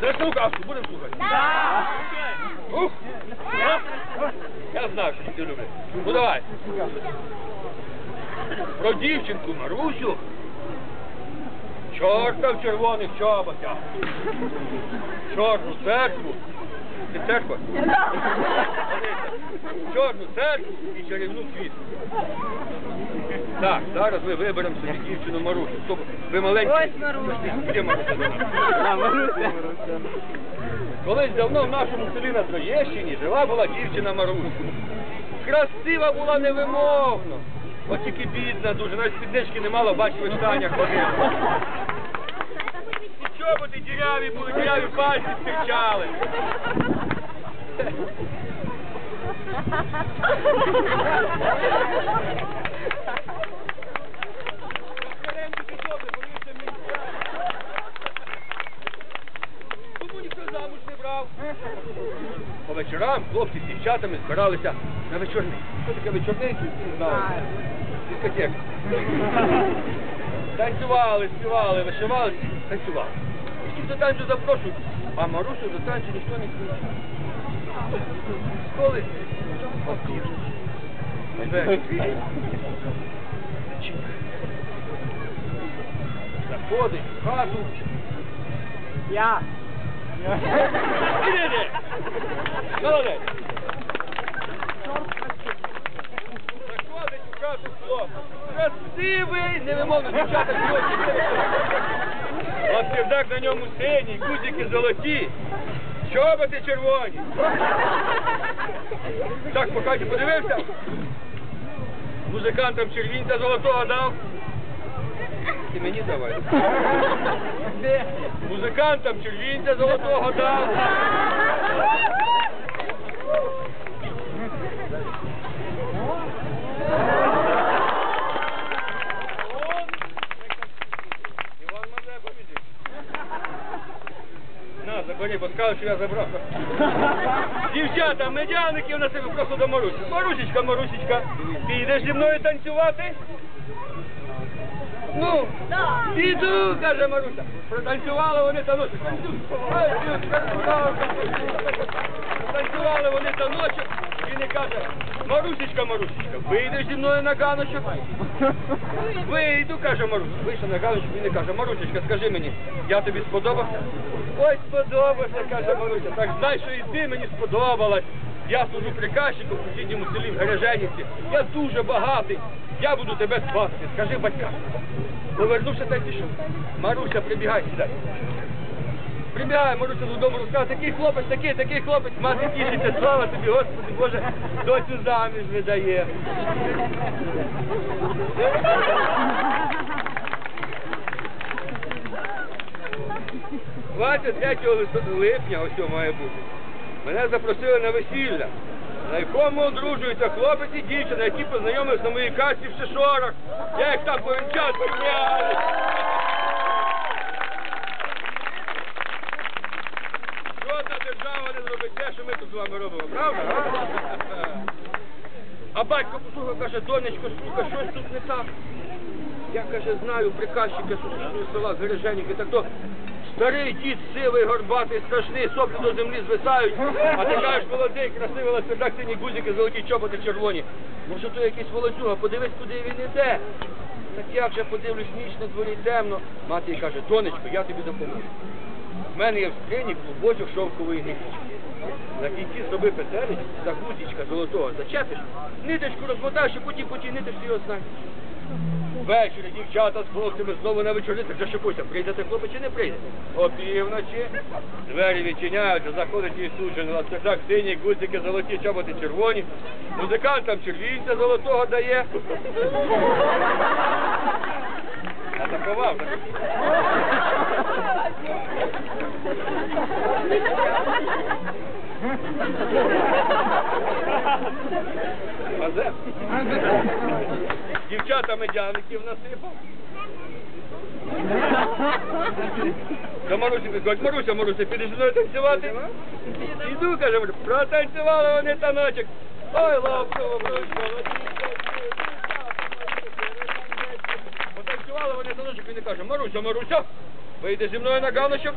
Заслухав, будемо слухати. Ух! Я знав, що ти любиш. Ну давай. Про дівчинку Марусю. Чорта в червоних чоботях. Чорну церкву. Ти церква? Чорну церкву і чарівну квітку. Так, зараз ми виберемо собі дівчину Марусю. Хто- Ви маленькі? Ось Маруся. Де Маруся? А, Маруся. Колись давно в нашому селі на Троєщині жила була дівчина Маруся. Красива була невимовно. От тільки бідна дуже, навіть спіднички не мала, бачив, в штанях ходила. І чоботи діряві були, діряві пальці стирчали. Тому ніхто замуж не брав. По вечорам хлопці з дівчатами збиралися на вечорниці. Що таке вечорниці? Не знаю. Дискотека. Танцювали, співали, вишивали, танцювали. Всіх до танцю запрошують, а Марусю до танцю ніхто не кличе. Коли? Заходить в хату. Я. Іди. Молодець. Заходить у хату хлоп. Красивий, невимовно дівчата сьогодні. Лапсівдак на ньому синій, кузики золоті, чоботи червоні. Так по хаті подивився. Музикантам червінця золотого дав. І мені давай. Музикантам червінця золотого дав. Що я забрав. Дівчата, медяників на себе просто до Марусі. Марусечка, Марусечка, ти йдеш зі мною танцювати? Ну, піду, каже Маруся. Протанцювали вони та ночі. Танцювали вони та Він і каже, Марусечка, Марусечка, вийдеш зі мною на ганочок? Вийду, каже Маруся. Вийшов на ганочок, він і каже, Марусечка, скажи мені, я тобі сподобався? Ой, сподобався, каже Маруся. Так знай, що і ти мені сподобалась. Я служу приказчиком у сусідньому селі в Гереженівці. Я дуже багатий. Я буду тебе спасти. Скажи батькам. Повернувся та й пішов. Маруся, прибігай сідай. Прибігає, Маруся додому розказує, такий хлопець, такий, такий хлопець, мати тішиться, слава тобі, Господи Боже, доцю заміж видає. 23 лист- липня, ось має бути, мене запросили на весілля, на якому одружуються хлопець і дівчина, які познайомилися на моїй касі в Шишорах. Я їх так повінчав, що ми тут з вами робимо, правда? а? Батько послухав, каже, донечко, слухай, щось тут не так. Я, каже, знаю приказчика сусіднього села з Гереженіки, так то старий дід сивий, горбатий, страшний, соплі до землі звисають, а ти кажеш, молодий, красивий, ласкардак, сині гузики, золоті чоботи червоні. Може, то якийсь володюга, подивись, куди він іде. Так я вже подивлюсь, ніч на дворі темно. Мати каже, донечко, я тобі допоможу. В мене є в скрині клубочок шовкової ниточки. На кінці зроби петелець, за гудзичка золотого зачепиш, ниточку розмотаєш і потім по тій ниточці його знайдеш. Ввечері дівчата з хлопцями знову на вечорницях зашепуться. Прийдете хлопець чи не прийде? О півночі двері відчиняються, заходить Ісус, ласкажак сині, гудзики золоті, чоботи червоні. Музикантам червінця золотого дає. Мазеп. Дівчата медяників насипав. До Марусі підходить, Маруся, Маруся, підеш зі мною танцювати? Іду, каже, протанцювали вони таночок. Ой, лапково, Потанцювали вони таночок, він і каже, Маруся, Маруся, вийди зі мною на ганочок.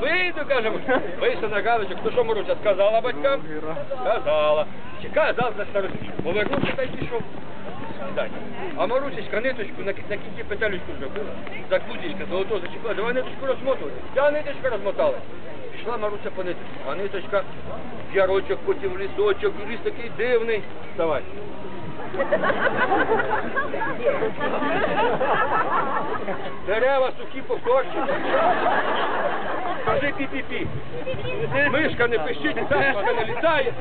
Вийду, каже, вийшов на галочок, то що Маруся сказала батькам? Сказала. Чекає завтра старості. Повернувся та й пішов. А Марусечка ниточку на, на кінці петелечку зробила. За кузічка золото зачепила. Давай ниточку розмотувати. Я ниточку розмотала. Пішла Маруся по ниточку. А ниточка в ярочок, потім в лісочок. Ліс такий дивний. Давай. Дерева сухі покорчі. Кажи пі-пі-пі. Мишка не пищить, пташка не літає.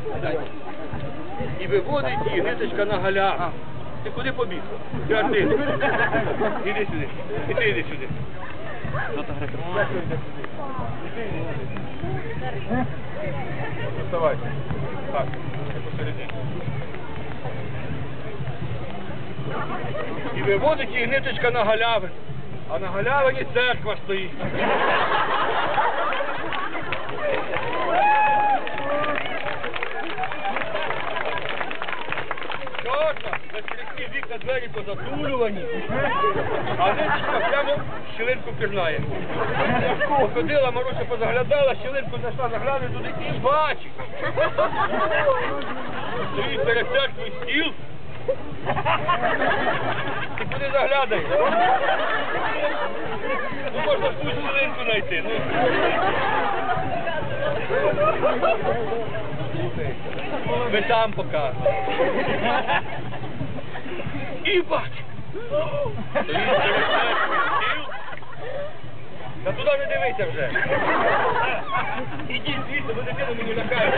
І виводить її ниточка на галя. Ти куди побіг? Ти один. Іди сюди. І іди сюди. Вставай. Так, посередині. І виводить її ниточка на галявин. А на галявині церква стоїть. Чорна, на черепні вікна двері позатулювані, а ниточка прямо щілинку пірнає. Походила, Маруся позаглядала, щілинку знайшла, загляне туди і бачить. Стоїть перед церквою стіл. Ти куди заглядаєш? Ну можна ж ту знайти. Ну. Ви там показуєте. І бач. Стоїть перед церквою стіл. Та туди не дивися вже. Ідіть звідси, бо дитину мені лякають.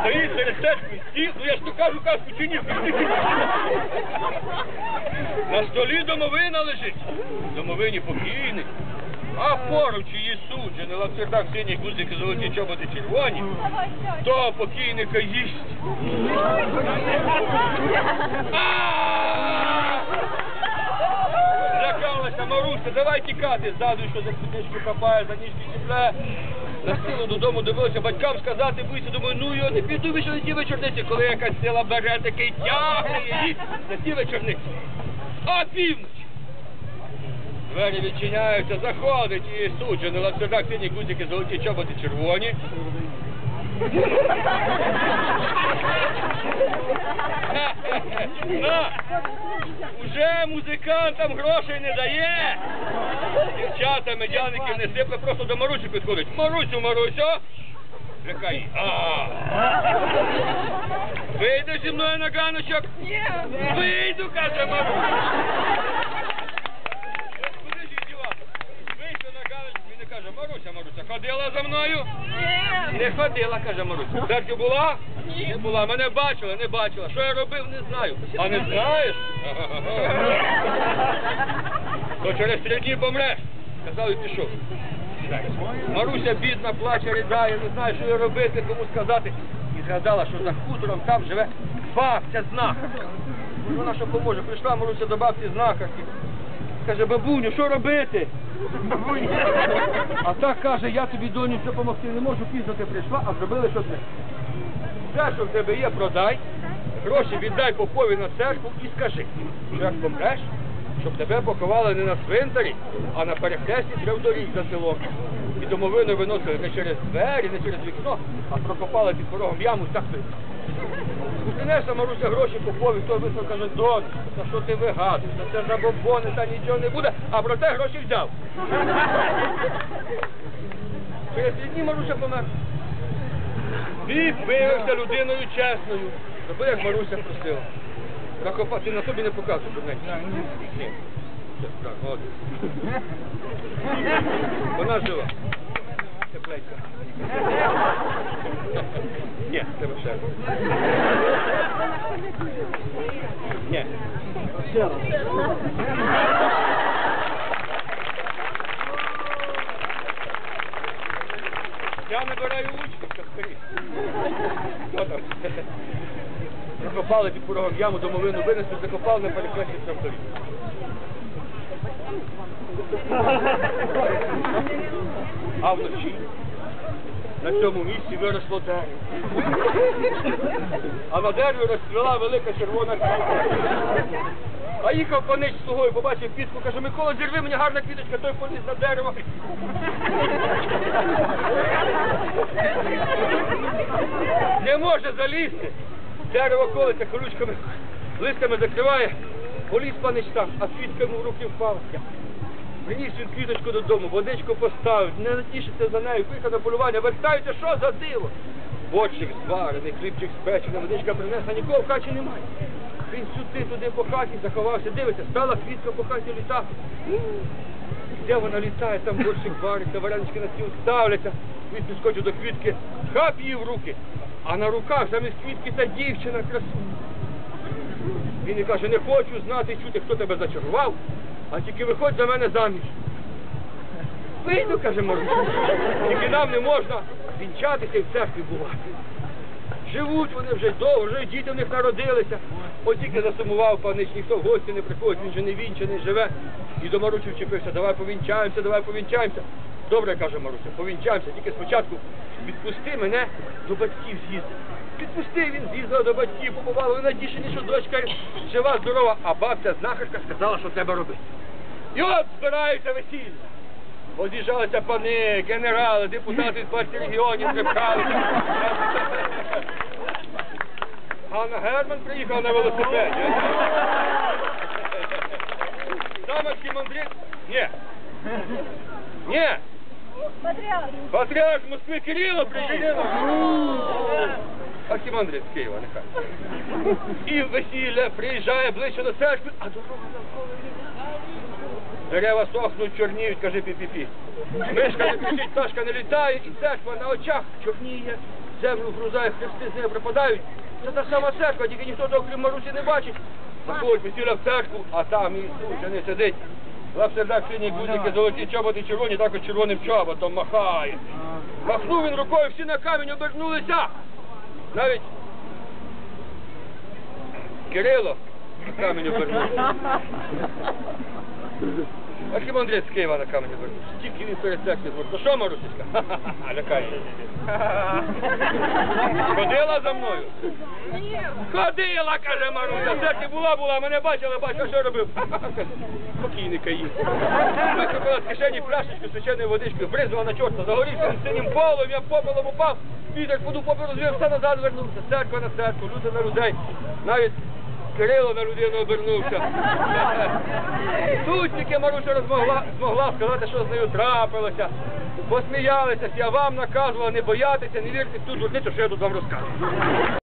Стоїть перед церквою стіл, ну я ж то кажу казку чи. На столі домовина лежить. Домовині покійний. А поруч її суджений лапсердак синій гузики золоті чоботи червоні, то покійника їсть. Злякалася Маруся, давай тікати ззаду, що за спідничку хапає, за ніжки чіпляє. На стіну додому дивилася, батькам сказати, боюся, думаю, ну я не піду більше на ті вечорниці, коли якась сила бере, такий тягне її на ті вечорниці. А північ. Двері відчиняються, заходить і суджений лапсердак сині гузики, золоті чоботи червоні. На! Уже музикантам грошей не дає. Дівчата, медяників не сипле, просто до Марусі підходить. Марусю, Марусю! Лякай. А. Вийди зі мною на ганочок? Вийду, каже Маруся. Куди ж її дівати? Вийшов на ганочку, він і каже, Маруся, Маруся, ходила за мною? Не ходила, каже Маруся. Церкві була? Ні. Не була. Мене бачила, не бачила. Що я робив, не знаю. А не знаєш? То через три дні помреш. Казав і пішов. Маруся бідна, плаче, ридає, не знає, що їй робити, кому сказати. І згадала, що за хутором там живе бабця знахарка. Вона що поможе. Прийшла Маруся до бабці знахарки. Каже, бабуню, що робити? А так каже, я тобі доню допомогти не можу, пізно ти прийшла, а зробили щось не. Все, що в тебе є, продай, гроші віддай попові на церкву і скажи, що як помреш, щоб тебе поховали не на цвинтарі, а на перехресті трьох за селом. І домовину виносили не через двері, не через вікно, а прокопали під порогом яму так. Принесла Маруся гроші попові, той вислав каже, дон, та що ти вигадуєш, та це забобони, та нічого не буде, а проте гроші взяв. Через три дні Маруся померла. Він виявився людиною чесною. Роби, як Маруся просила. Прокопа, ти на собі не показуєш, дурнець. Ні. Так, молодець. Вона жива. Тепленька. Ні, треба ще. Ні. Ще. Я набираю учнів, скоріше. Що там? Закопали під порогом яму, домовину винесли, закопали на перехресті тракторів. А вночі на цьому місці виросло дерево. А на дереві розцвіла велика червона квітка. А їхав панич слугою, побачив квітку, каже, Микола, зірви мені гарна квіточка, той поліз на дерево. Не може залізти. Дерево колиться колючками, листами закриває. Поліз панич там, а квітка йому в руки впала. Приніс він квіточку додому, водичку поставив, не натішиться за нею, поїхав на полювання, вертаються, що за диво? Борщик зварений, хлібчик спечений, водичка принесла, нікого в хаті немає. Він сюди, туди по хаті заховався, дивиться, стала квітка по хаті літати. Де вона літає, там борщик вариться, варенички на стіл ставляться. Він підскочив до квітки, хап її в руки, а на руках замість квітки та дівчина красуня. Він і каже, не хочу знати і чути, хто тебе зачарував, а тільки виходь за мене заміж. Вийду, каже Маруся, тільки нам не можна вінчатися і в церкві бувати. Живуть вони вже довго, вже діти в них народилися. От тільки засумував панич, ніхто в гості не приходить, він же не вінчаний, живе. І до Марусі вчепився, давай повінчаємося, давай повінчаємося. Добре, каже Маруся, повінчаємося, тільки спочатку відпусти мене до батьків з'їздити. Відпусти, він з'їздив до батьків, побували, вони натішені, що дочка жива, здорова, а бабця знахарка сказала, що треба робити. І от збираються весілля. Роз'їжджалися пани, генерали, депутати з партії регіонів, трепкалися. Ганна Герман приїхав на велосипеді. Сам архімандрит? Ні. Ні. Патріарх. Патріарх Москви Кирило приїхав. Архімандрит з Києва, нехай. І весілля приїжджає ближче до церкви, а дорога навколо. Дерева сохнуть, чорніють, каже пі-пі-пі. Мишка не кричить, пташка не літає, і церква на очах чорніє, землю грузає, хрести з нею припадають. Це та сама церква, тільки ніхто того, крім Марусі, не бачить. Заходить весілля в церкву, а там Ісус не сидить. Лапсердак сині гудники, золоті чоботи червоні, також червоним чоботом махає. Махнув він рукою, всі на камінь обернулися. Навіть Кирило на камінь обернувся. Архімандрит з Києва на камінь обернувся. Тільки він перед церквою звернув. Ну що, Марусечка? Ха-ха-ха, лякає. Ходила за мною? Ходила, каже Маруся. В церкві була, була, мене бачила, бачила, що робив. Покійника їв. Викопала з кишені пляшечку священною водичкою, бризнула на чорта, загорівся синім полом, я попелом упав, вітер буду попел розвів, все назад вернувся. Церква на церкву, люди на людей. Навіть Кирило на людину обернувся. Тут тільки Маруся розмогла, змогла сказати, що з нею трапилося. Посміялися, я вам наказувала не боятися, не вірте в ту що я тут вам розказую.